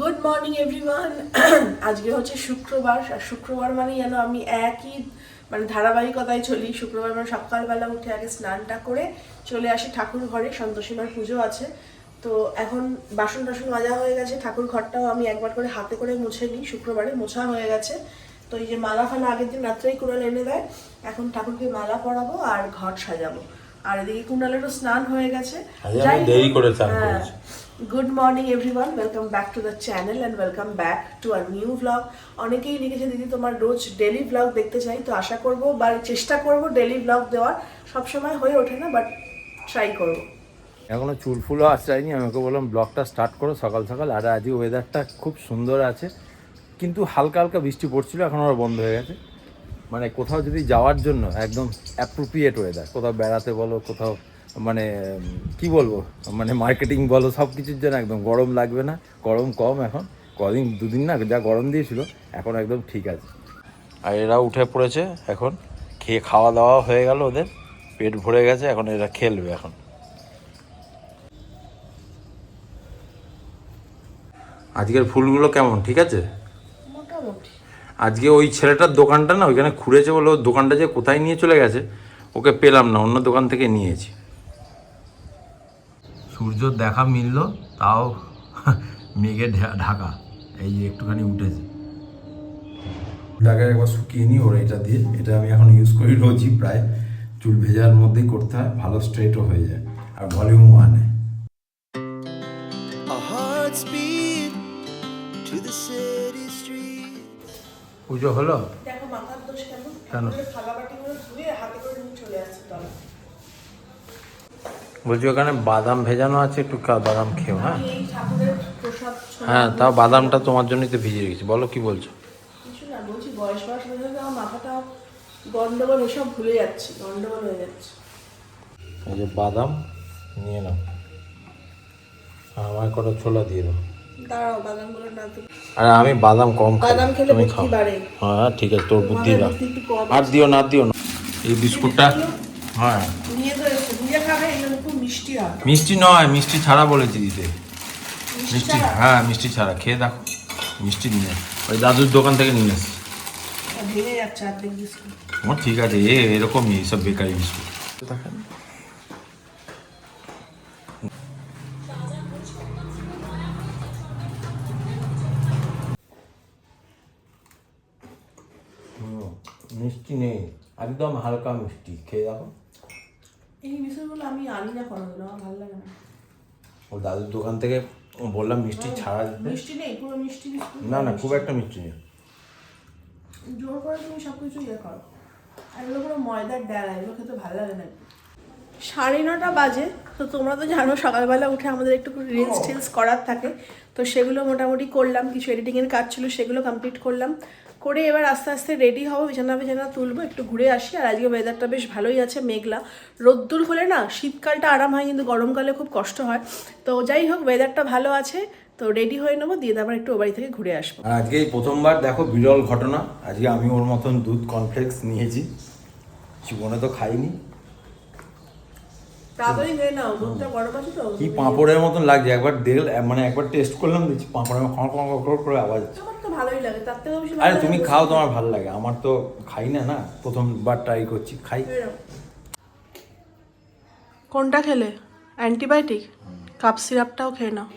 Good morning everyone আজকে হচ্ছে শুক্রবার আর শুক্রবার মানে যেন আমি একই মানে ধারাবাহিকতায় চলি শুক্রবার মানে সকালবেলা উঠে আগে স্নানটা করে চলে আসি ঠাকুর ঘরে সন্তোষীমার পুজো আছে তো এখন বাসন টাসন মাজা হয়ে গেছে ঠাকুর ঘরটাও আমি একবার করে হাতে করে মুছে নিই শুক্রবারে মোছা হয়ে গেছে তো এই যে মালা ফালা আগের দিন রাত্রেই কুড়াল এনে দেয় এখন ঠাকুরকে মালা পরাবো আর ঘর সাজাবো আর এদিকে কুণালেরও স্নান হয়ে গেছে দেরি করে good morning everyone welcome back to the channel and welcome back to our new vlog অনেকেই লিখেছে দিদি তোমার রোজ ডেলি ভ্লগ দেখতে চাই তো আশা করব বা চেষ্টা করব ডেলি ভ্লগ দেওয়ার সবসময় হয়ে ওঠে না বাট ট্রাই করব এখনো চুল ফুলও আমি ওকে বললাম ব্লগটা স্টার্ট করো সকাল সকাল আর আজকে ওয়েদারটা খুব সুন্দর আছে কিন্তু হালকা হালকা বৃষ্টি পড়ছিল এখন আবার বন্ধ হয়ে গেছে মানে কোথাও যদি যাওয়ার জন্য একদম অ্যাপ্রোপ্রিয়েট ওয়েদার কোথাও বেড়াতে বলো কোথাও মানে কি বলবো মানে মার্কেটিং বলো সব কিছুর জন্য একদম গরম লাগবে না গরম কম এখন কদিন দুদিন না যা গরম দিয়েছিল এখন একদম ঠিক আছে আর এরা উঠে পড়েছে এখন খেয়ে খাওয়া দাওয়া হয়ে গেল ওদের পেট ভরে গেছে এখন এরা খেলবে এখন আজকের ফুলগুলো কেমন ঠিক আছে আজকে ওই ছেলেটার দোকানটা না ওইখানে খুঁড়েছে বলে দোকানটা যে কোথায় নিয়ে চলে গেছে ওকে পেলাম না অন্য দোকান থেকে নিয়েছি সূর্য দেখা মিলল তাও মেঘে ঢাকা এই যে একটুখানি উঠেছে টাকায় একবার শুকিয়ে নিই ওর এটা দিয়ে এটা আমি এখন ইউজ করি রোজই প্রায় চুল ভেজার মধ্যেই করতে হয় ভালো স্ট্রেটও হয়ে যায় আর ভলিউমও আনে পুজো হলো কেন বলছি ওখানে বাদাম ভেজানো আছে একটু বাদাম খেও হ্যাঁ হ্যাঁ তাও বাদামটা তোমার জন্যই তো ভিজে রেখেছি বলো কি বলছো বলছি যে বাদাম নিয়ে নাও আমার কটা ছোলা দিয়ে দাও আর আমি বাদাম কম খাই বাদাম খেলে বুদ্ধি হ্যাঁ, হ্যাঁ ঠিক আছে তোর বুদ্ধি আর দিও না দিও না এই বিস্কুটটা হ্যাঁ নিয়ে মিষ্টি নয় মিষ্টি ছাড়া বলেছি দিতে মিষ্টি হ্যাঁ মিষ্টি ছাড়া খেয়ে দেখো মিষ্টি নিয়ে ওই দাদুর দোকান থেকে নিয়ে এসছি আমার ঠিক আছে এ এরকমই এইসব বেকারি বিস্কুট দেখেন মিষ্টি নেই একদম হালকা মিষ্টি খেয়ে দেখো এই বিষয়গুলো আমি আনি না আমার ভালো লাগে না ও দাদুর দোকান থেকে বললাম মিষ্টি ছাড়া মিষ্টি নেই পুরো মিষ্টি না না খুব একটা মিষ্টি নেই জোর করে তুমি সব কিছু ইয়ে করো আর এগুলো কোনো ময়দার ডালা এগুলো খেতে ভালো লাগে না সাড়ে নটা বাজে তো তোমরা তো জানো সকালবেলা উঠে আমাদের একটু রিলস টিলস করার থাকে তো সেগুলো মোটামুটি করলাম কিছু এডিটিংয়ের কাজ ছিল সেগুলো কমপ্লিট করলাম করে এবার আস্তে আস্তে রেডি হবো বিছানা বিছানা তুলবো একটু ঘুরে আসি আর আজকে ওয়েদারটা বেশ ভালোই আছে মেঘলা রোদ্দুর হলে না শীতকালটা আরাম হয় কিন্তু গরমকালে খুব কষ্ট হয় তো যাই হোক ওয়েদারটা ভালো আছে তো রেডি হয়ে নেবো দিয়ে আবার একটু ও বাড়ি থেকে ঘুরে আসবো আর আজকে এই প্রথমবার দেখো বিরল ঘটনা আজকে আমি ওর মতন দুধ কনফ্লেক্স নিয়েছি জীবনে তো খাইনি কি পাঁপড়ের মতন লাগছে একবার দেখ মানে একবার টেস্ট করলাম দেখছি পাঁপড়ের খড় খড় করে আওয়াজ হচ্ছে তো ভালোই লাগে তার থেকেও বেশি আরে তুমি খাও তোমার ভালো লাগে আমার তো খাই না না প্রথমবার ট্রাই করছি খাই কোনটা খেলে অ্যান্টিবায়োটিক কাপ সিরাপটাও খেয়ে নাও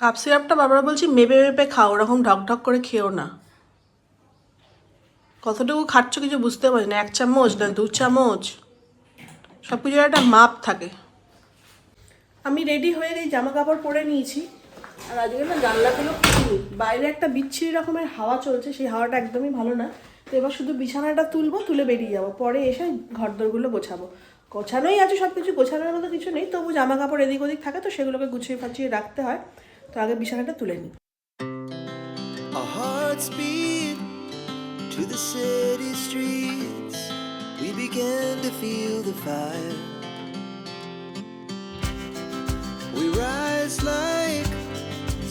কাপ সিরাপটা বারবার বলছি মেপে মেপে খাও ওরকম ঢক ঢক করে খেও না কতটুকু খাচ্ছ কিছু বুঝতে পারি না এক চামচ না দু চামচ সব কিছুর একটা মাপ থাকে আমি রেডি হয়ে এই জামা কাপড় পরে নিয়েছি আর আজকে না জানলাগুলো খুলি বাইরে একটা বিচ্ছিরি রকমের হাওয়া চলছে সেই হাওয়াটা একদমই ভালো না তো এবার শুধু বিছানাটা তুলবো তুলে বেরিয়ে যাবো পরে এসে ঘরদোরগুলো গোছাবো গোছানোই আছে সব কিছু গোছানোর মতো কিছু নেই তবু জামা কাপড় এদিক ওদিক থাকে তো সেগুলোকে গুছিয়ে ফাঁচিয়ে রাখতে হয় তো আগে বিছানাটা তুলে নিই To the city streets, we began to feel the fire. We rise like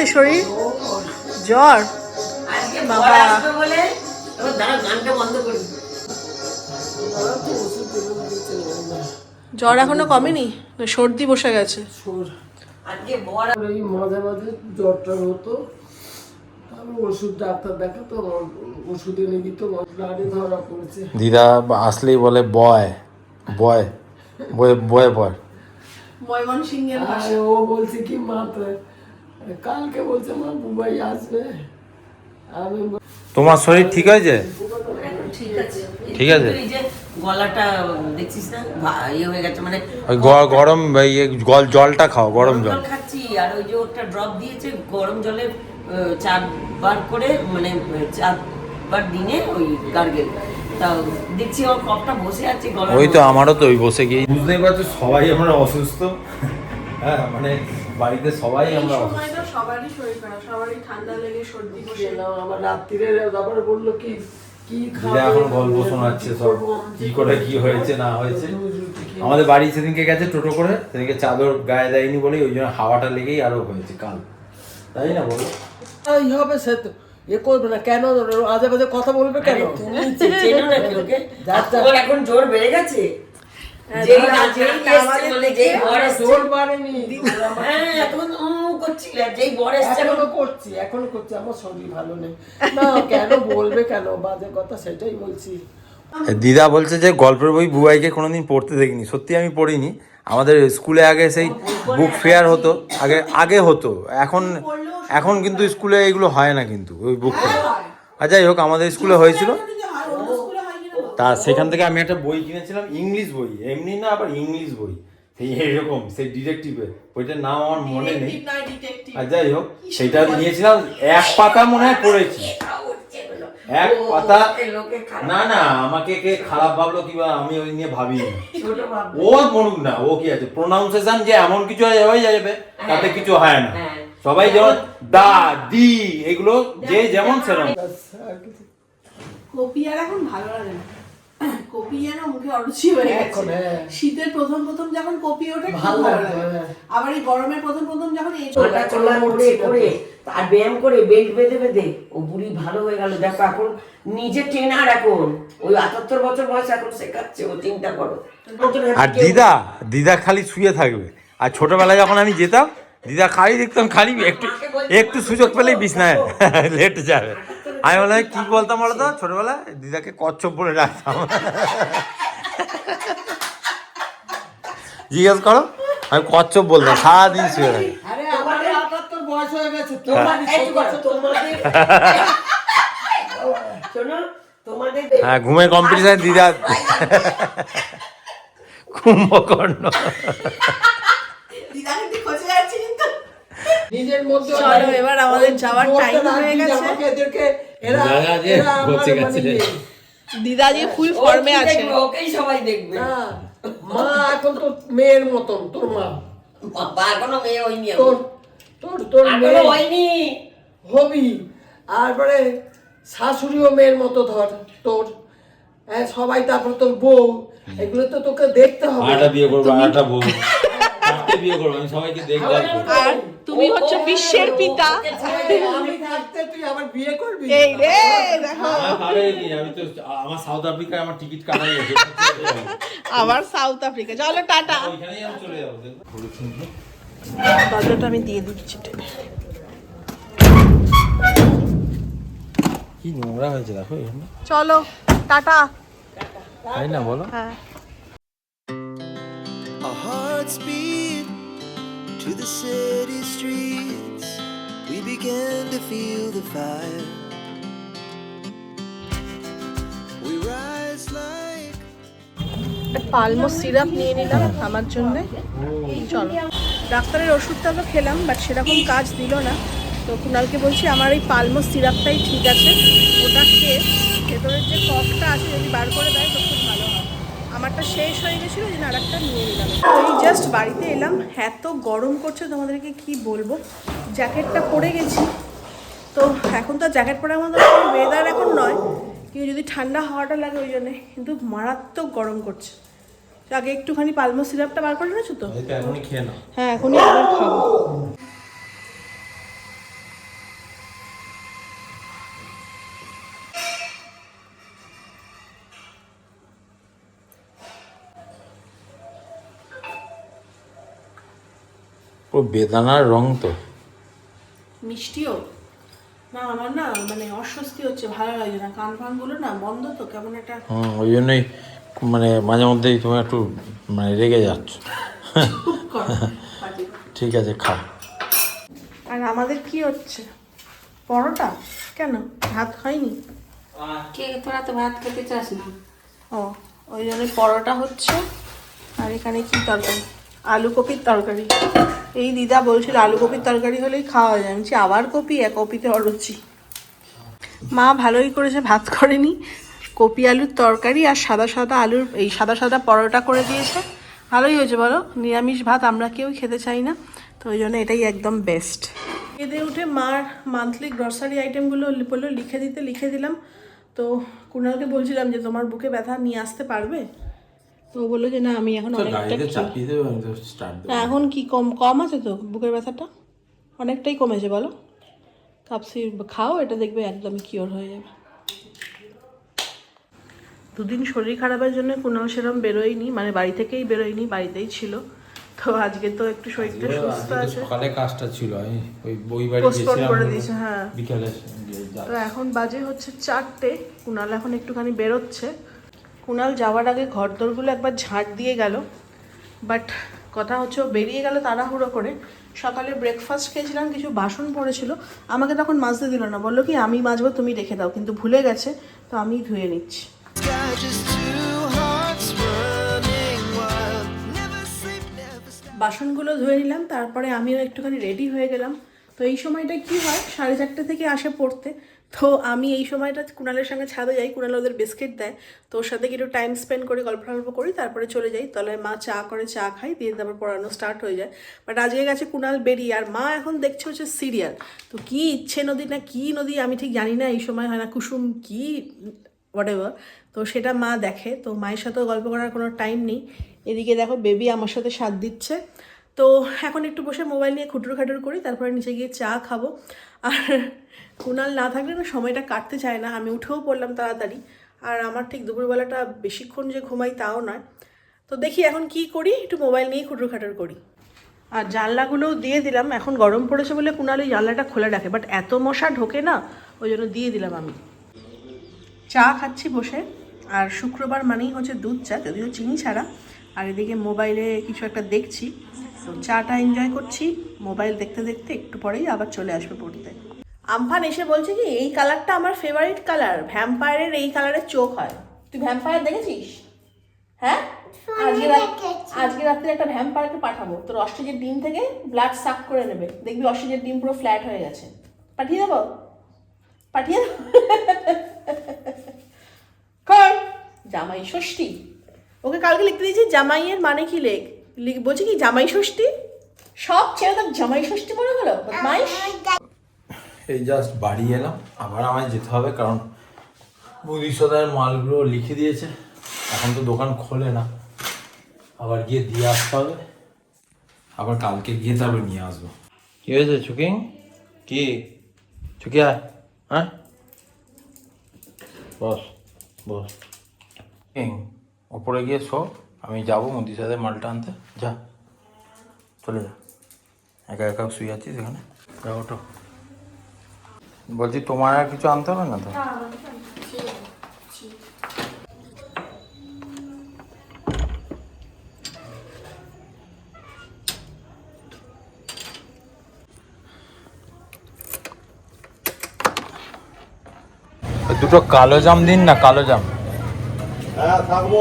হচ্ছে শরীর জ্বর বাবা জ্বর এখনো কমেনি সর্দি বসে গেছে মাঝে মাঝে জ্বরটা হতো ওষুধ ডাক্তার দেখাতো দিদা আসলেই বলে বয় বয় বয় বয় বয় ময়মনসিংহের ভাষা ও বলছে কি মাত্রায় কালকে বলছে আমার বুবাই আসবে তোমার শরীর ঠিক আছে ঠিক আছে ঠিক আছে গলাটা দেখছিস না ইয়ে হয়ে গেছে মানে ওই গরম ইয়ে জলটা খাও গরম জল খাচ্ছি আর ওই যে একটা ড্রপ দিয়েছে গরম জলে চারবার করে মানে চারবার দিনে ওই গার্গেল দেখছি আমার কপটা বসে আছে ওই তো আমারও তো ওই বসে গিয়ে বুঝতেই পারছো সবাই আমরা অসুস্থ হ্যাঁ মানে বাড়িতে সবাই আমরা সময়টা সবারই শরীর খারাপ সবারই ঠান্ডা লেগে সর্দি বসে আমার রাত্রিরে তারপরে বললো কি কি খাওয়া এখন গল্প শোনাচ্ছে সব কি করে কি হয়েছে না হয়েছে আমাদের বাড়ি সেদিনকে গেছে টোটো করে সেদিনকে চাদর গায়ে দেয়নি বলে ওই জন্য হাওয়াটা লেগেই আরো হয়েছে কাল তাই না বলো তাই হবে সে তো এ করবে না কেন আজে বাজে কথা বলবে কেন এখন জোর বেড়ে গেছে হ্যাঁ, হ্যাঁ, হ্যাঁ, দিদা বলছে যে গল্পের বই বুবাইকে কোনোদিন পড়তে দেখিনি সত্যি আমি পড়িনি আমাদের স্কুলে আগে সেই বুক ফেয়ার হতো আগে আগে হতো এখন এখন কিন্তু স্কুলে এগুলো হয় না কিন্তু ওই বুক ফেয়ার আর যাই হোক আমাদের স্কুলে হয়েছিল তা সেখান থেকে আমি একটা বই কিনেছিলাম ইংলিশ বই এমনি না আবার ইংলিশ বই সেই এরকম সেই ডিটেকটিভের বইটার নাম আমার মনে নেই আর যাই হোক সেটা নিয়েছিলাম এক পাতা মনে হয় পড়েছি এক পাতা না না আমাকে কে খারাপ ভাবলো কিবা আমি ওই নিয়ে ভাবিনি ও মরুক না ও কি আছে প্রোনাউন্সিয়েশন যে এমন কিছু হয়ে যাবে তাতে হ্যাঁ, কিছু হয় না হ্যাঁ। সবাই যেমন দা দি এগুলো যে যেমন সেরকম কপি আর এখন ভালো লাগে না কপি যেন মুখে অরুচি হয়ে গেছে হ্যাঁ। শীতের প্রথম প্রথম যখন কপি ওঠে ভালো লাগে হ্যাঁ। আবার এই গরমের প্রথম প্রথম যখন এই চলা করে করে আর ব্যায়াম করে বেল্ট বেঁধে বেঁধে ও বুড়ি ভালো হয়ে গেল দেখো এখন নিজে ট্রেনার এখন ওই আটাত্তর বছর বয়স এখন শেখাচ্ছে ও চিন্তা করো আর দিদা দিদা খালি শুয়ে থাকবে আর ছোটবেলায় যখন আমি যেতাম দিদা খালি দেখতাম খালি একটু একটু সুযোগ পেলেই বিছনায় লেট যাবে আমি বলে কি বলতাম বলতো ছোটবেলায় দিদাকে কচ্ছপ বলে ডাকতাম জিজ্ঞেস করো আমি কচ্ছপ বলতাম সারাদিন শুয়ে থাকি হ্যাঁ, হ্যাঁ ঘুমে কম্পিটিশন দিদা আচ্ছা। কুম্ভকর্ণ নিজের মধ্যে চলো এবার আমাদের যাওয়ার টাইম হয়ে গেছে এদেরকে এরা দিদাজি ফুল ফর্মে আছে ওকেই সবাই দেখবে হ্যাঁ। মা এখন তো মেয়ের মতন তোর মা বাবা এখনো মেয়ে হয়নি তোর তোর তোর মেয়ে হয়নি হবি শাশুড়িও মেয়ের মতো ধর তোর হ্যাঁ সবাই তারপর তোর বউ এগুলো তো তোকে দেখতে হবে আটা বিয়ে করবো আটা বউ বিয়ে করবো আমি সবাইকে দেখবো তুমি হচ্ছে বিশ্বের পিতা এই রে দেখো আমার সাউথ আফ্রিকায় আমার টিকিট কাটা গেছে আবার সাউথ আফ্রিকা চলো টাটা দরজাটা আমি দিয়ে দিচ্ছি কি নোংরা হয়েছে দেখো চলো টাটা তাই না বলো হ্যাঁ to the city streets, we began to feel the fire. We rise like. পালমো সিরাপ নিয়ে নিলাম আমার জন্য চলো ডাক্তারের ওষুধটা তো খেলাম বাট সেরকম কাজ দিল না তো কুণালকে বলছি আমার এই পালমো সিরাপটাই ঠিক আছে ওটা খেয়ে ভেতরের যে কফটা আছে যদি বার করে দেয় তো একটা শেষ হয়ে গেছিলো ওই জন্য আর একটা নিয়ে নিলাম এই জাস্ট বাড়িতে এলাম এত গরম করছে তোমাদেরকে কি বলবো জ্যাকেটটা পরে গেছি তো এখন তো জ্যাকেট পরে আমাদের ওয়েদার এখন নয় কিন্তু যদি ঠান্ডা হওয়াটা লাগে ওই জন্যে কিন্তু মারাত্মক গরম করছে আগে একটুখানি পালমো সিরাপটা বার করে নিয়েছো তো হ্যাঁ এখনই আবার খাবো বেদানার রং তো মিষ্টিও না আমার না মানে অস্বস্তি হচ্ছে ভালো লাগে না কান গুলো না বন্ধ তো কেমন একটা হ্যাঁ ওই জন্যই মানে মাঝে মধ্যেই তুমি একটু মানে রেগে যাচ্ছ ঠিক আছে খা আর আমাদের কি হচ্ছে পরোটা কেন ভাত খাইনি কে তোরা তো ভাত খেতে চাস না ও ওই জন্য পরোটা হচ্ছে আর এখানে কি তরকারি আলু কপির তরকারি এই দিদা বলছিল আলু কপির তরকারি হলেই খাওয়া যায় আমি আবার কপি এক কপিতে অরুচি মা ভালোই করেছে ভাত করেনি কপি আলুর তরকারি আর সাদা সাদা আলুর এই সাদা সাদা পরোটা করে দিয়েছে ভালোই হয়েছে বলো নিরামিষ ভাত আমরা কেউ খেতে চাই না তো ওই জন্য এটাই একদম বেস্ট খেতে উঠে মার মান্থলি গ্রসারি আইটেমগুলো বললো লিখে দিতে লিখে দিলাম তো কুণালকে বলছিলাম যে তোমার বুকে ব্যথা নিয়ে আসতে পারবে তো বললো যে না আমি এখন আচ্ছা, এখন কি কম কম আছে তো বুকের ব্যথাটা অনেকটাই কমেছে বলো কাপসি খাও এটা দেখবে একদমই কিওর হয়ে যাবে দুদিন শরীর খারাপের জন্য কোনো সেরম বেরোয়নি মানে বাড়ি থেকেই বেরোয়নি বাড়িতেই ছিল তো আজকে তো একটু শরীরটা সুস্থ আছে সকালে কাজটা ছিল ওই বই বাড়ি গেছিলাম হ্যাঁ তো এখন বাজে হচ্ছে চারটে কুনাল এখন একটুখানি বেরোচ্ছে কুণাল যাওয়ার আগে ঘরদোরগুলো একবার ঝাঁট দিয়ে গেল বাট কথা হচ্ছে বেরিয়ে গেল তাড়াহুড়ো করে সকালে ব্রেকফাস্ট খেয়েছিলাম কিছু বাসন পড়েছিল আমাকে তখন মাজতে দিল না বললো কি আমি মাজবো তুমি রেখে দাও কিন্তু ভুলে গেছে তো আমি ধুয়ে নিচ্ছি বাসনগুলো ধুয়ে নিলাম তারপরে আমিও একটুখানি রেডি হয়ে গেলাম তো এই সময়টা কি হয় সাড়ে চারটে থেকে আসে পড়তে তো আমি এই সময়টা কুণালের সঙ্গে ছাদে যাই কুণাল ওদের বিস্কিট দেয় তো ওর সাথে একটু টাইম স্পেন্ড করে গল্প গল্প করি তারপরে চলে যাই তাহলে মা চা করে চা খাই দিয়ে তারপর পড়ানো স্টার্ট হয়ে যায় বাট আজকে গেছে কুণাল বেরিয়ে আর মা এখন দেখছে হচ্ছে সিরিয়াল তো কি ইচ্ছে নদী না কি নদী আমি ঠিক জানি না এই সময় হয় না কুসুম কি হোয়াট তো সেটা মা দেখে তো মায়ের সাথেও গল্প করার কোনো টাইম নেই এদিকে দেখো বেবি আমার সাথে সাথ দিচ্ছে তো এখন একটু বসে মোবাইল নিয়ে খুটুর খাটুর করি তারপরে নিচে গিয়ে চা খাবো আর কুনাল না থাকলে না সময়টা কাটতে চায় না আমি উঠেও পড়লাম তাড়াতাড়ি আর আমার ঠিক দুপুরবেলাটা বেশিক্ষণ যে ঘুমাই তাও নয় তো দেখি এখন কি করি একটু মোবাইল নিয়ে খুটুর খাটুর করি আর জানলাগুলোও দিয়ে দিলাম এখন গরম পড়েছে বলে কুনাল ওই জানলাটা খোলে রাখে বাট এত মশা ঢোকে না ওই জন্য দিয়ে দিলাম আমি চা খাচ্ছি বসে আর শুক্রবার মানেই হচ্ছে দুধ চা যদিও চিনি ছাড়া আর এদিকে মোবাইলে কিছু একটা দেখছি তো চাটা এনজয় করছি মোবাইল দেখতে দেখতে একটু পরেই আবার চলে আসবে পড়তে আমফান এসে বলছে কি এই কালারটা আমার ফেভারিট কালার ভ্যাম্পায়ারের এই কালারের চোখ হয় তুই ভ্যাম্পায়ার দেখেছিস হ্যাঁ আজকে আজকে রাত্রে একটা ভ্যাম্পায়ারকে পাঠাবো তোর অস্ট্রেজের ডিম থেকে ব্লাড সাক করে নেবে দেখবি অস্ট্রেজের ডিম পুরো ফ্ল্যাট হয়ে গেছে পাঠিয়ে দেবো পাঠিয়ে দেবো কর জামাই ষষ্ঠী ওকে কালকে লিখতে দিয়েছি জামাইয়ের মানে কি লেখ বলছি কি জামাই ষষ্ঠী সব ছেড়ে তার জামাই ষষ্ঠী মনে হলো এই জাস্ট বাড়ি এলাম আবার আমায় যেতে হবে কারণ মুদি মালগুলো লিখে দিয়েছে এখন তো দোকান খোলে না আবার গিয়ে দিয়ে আসতে হবে আবার কালকে গিয়ে তারপর নিয়ে আসবো কি হয়েছে ছুকিং কি ছুকি আয় হ্যাঁ বস বস ওপরে গিয়ে সব আমি যাবো মোদির সাথে মালটা আনতে যা চলে যা একা একা শুয়ে আছিস এখানে যা ওঠো বলছি তোমার আর কিছু আনতে হবে না তো দুটো কালো জাম দিন না কালো জাম হ্যাঁ থাকবো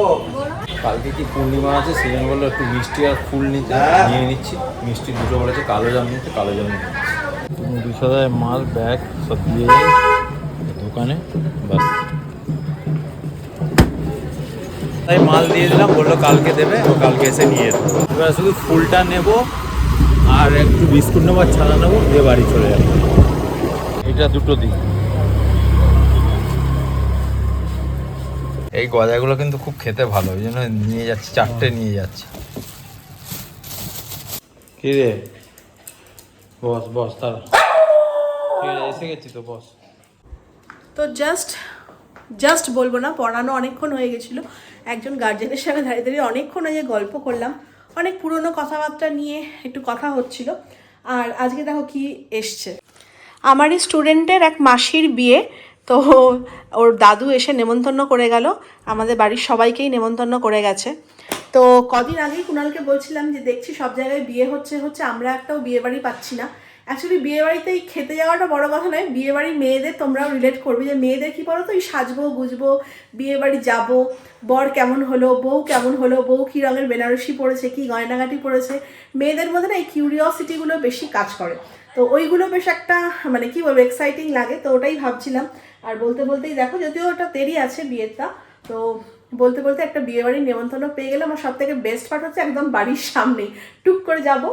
কালকে কি পূর্ণিমা আছে সেই জন্য বললো একটু মিষ্টি আর ফুল নিতে নিয়ে হ্যাঁ। নিচ্ছি মিষ্টি দুটো বলেছে কালো জাম নিতে কালো জাম নিতে দুশো মাল ব্যাগ সব দিয়ে দোকানে বাস তাই মাল দিয়ে দিলাম বললো কালকে দেবে ও কালকে এসে নিয়ে যাবে এবার শুধু ফুলটা নেব আর একটু বিস্কুট নেবো আর ছানা নেবো দিয়ে বাড়ি চলে যাবো এটা দুটো দিই এই গজাগুলো কিন্তু খুব খেতে ভালো ওই জন্য নিয়ে যাচ্ছি চারটে নিয়ে যাচ্ছি কি রে বস বস তার এসে গেছি তো বস তো জাস্ট জাস্ট বলবো না পড়ানো অনেকক্ষণ হয়ে গেছিলো একজন গার্জেনের সঙ্গে দাঁড়িয়ে দাঁড়িয়ে অনেকক্ষণ যে গল্প করলাম অনেক পুরনো কথাবার্তা নিয়ে একটু কথা হচ্ছিল আর আজকে দেখো কি এসছে আমারই স্টুডেন্টের এক মাসির বিয়ে তো ওর দাদু এসে নেমন্তন্ন করে গেল আমাদের বাড়ির সবাইকেই নেমন্তন্ন করে গেছে তো কদিন আগেই কুণালকে বলছিলাম যে দেখছি সব জায়গায় বিয়ে হচ্ছে হচ্ছে আমরা একটাও বিয়ে বাড়ি পাচ্ছি না অ্যাকচুয়ালি বিয়ে বাড়িতে এই খেতে যাওয়াটা বড় কথা নয় বিয়ে বাড়ির মেয়েদের তোমরাও রিলেট করবে যে মেয়েদের কী বলো তো এই সাজবো গুজবো বিয়ে বাড়ি যাবো বর কেমন হলো বউ কেমন হলো বউ কী রঙের বেনারসি পড়েছে কী গয়নাগাটি পড়েছে মেয়েদের মধ্যে না এই কিউরিয়াসিটিগুলো বেশি কাজ করে তো ওইগুলো বেশ একটা মানে কী বলবো এক্সাইটিং লাগে তো ওটাই ভাবছিলাম আর বলতে বলতেই দেখো যদিও ওটা দেরি আছে বিয়েটা তো বলতে বলতে একটা বিয়ে বাড়ির নেমন্তন্ন পেয়ে গেলাম আর সব থেকে বেস্ট পার্ট হচ্ছে একদম বাড়ির সামনেই টুক করে যাব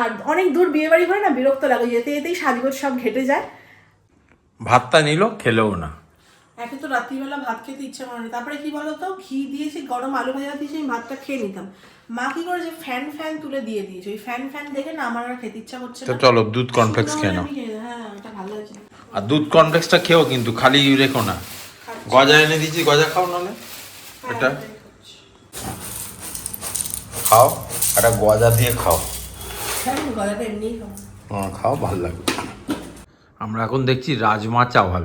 আর অনেক দূর বিয়ে বাড়ি হয় না বিরক্ত লাগে যেতে যেতেই সাজগোজ সব ঘেটে যায় ভাতটা নিল খেলেও না একে তো রাত্রিবেলা ভাত খেতে ইচ্ছা করে না তারপরে কি বলতো ঘি দিয়ে সেই গরম আলু ভাজা দিয়ে সেই ভাতটা খেয়ে নিতাম মা কি করেছে ফ্যান ফ্যান তুলে দিয়ে দিয়েছে ওই ফ্যান ফ্যান দেখে না আমার আর খেতে ইচ্ছা করছে না চলো দুধ কর্নফ্লেক্স খেয়ে নাও হ্যাঁ এটা ভালো আছে আর দুধ কর্নফ্লেক্সটা খেও কিন্তু খালি রেখো না গজা এনে দিয়েছি গজা খাও নালে হ্যাঁ, এটা খাও একটা গজা দিয়ে খাও হ্যাঁ, গজাটা এমনিই হ্যাঁ, খাও খাও ভালো লাগবে আমরা এখন দেখছি রাজমা চাওয়াল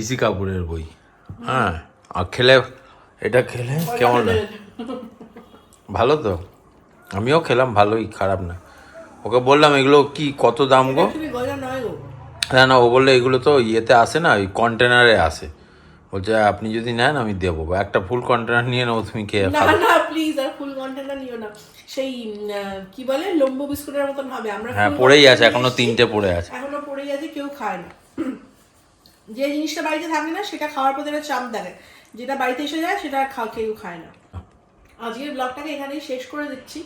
ঋষি কাপুরের বই হ্যাঁ আর খেলে এটা খেলে কেমন না ভালো তো আমিও খেলাম ভালোই খারাপ না ওকে বললাম এগুলো কি কত দাম গো না না ও বললো এগুলো তো ইয়েতে আসে না ওই কন্টেনারে আসে বলছে আপনি যদি নেন আমি দেবো বা একটা ফুল কন্টেনার নিয়ে নেবো তুমি খেয়ে না না প্লিজ আর ফুল কন্টেনার নিও না সেই কি বলে লম্বু বিস্কুটের মতন হবে আমরা হ্যাঁ পড়েই আছে এখনো তিনটে পড়ে আছে এখনো পড়েই আছে কেউ খায় না যে জিনিসটা বাড়িতে থাকে না সেটা খাওয়ার পর চাপ দেখে যেটা বাড়িতে এসে যায় সেটা আর খাওয়া কেউ খায় না আজকের ব্লগটাকে এখানেই শেষ করে দিচ্ছি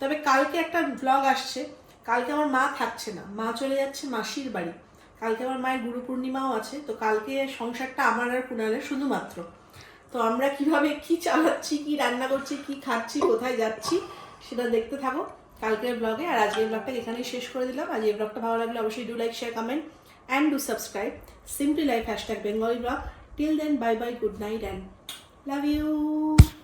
তবে কালকে একটা ব্লগ আসছে কালকে আমার মা থাকছে না মা চলে যাচ্ছে মাসির বাড়ি কালকে আমার মায়ের গুরু পূর্ণিমাও আছে তো কালকে সংসারটা আমার আর কুণালের শুধুমাত্র তো আমরা কিভাবে কি চালাচ্ছি কি রান্না করছি কি খাচ্ছি কোথায় যাচ্ছি সেটা দেখতে থাকো কালকের ব্লগে আর আজকের ব্লগটা এখানেই শেষ করে দিলাম আজ এই ব্লগটা ভালো লাগলে অবশ্যই do like share comment and do subscribe Simply Life #Bengali Blog. Till then, bye bye, good night, and love you.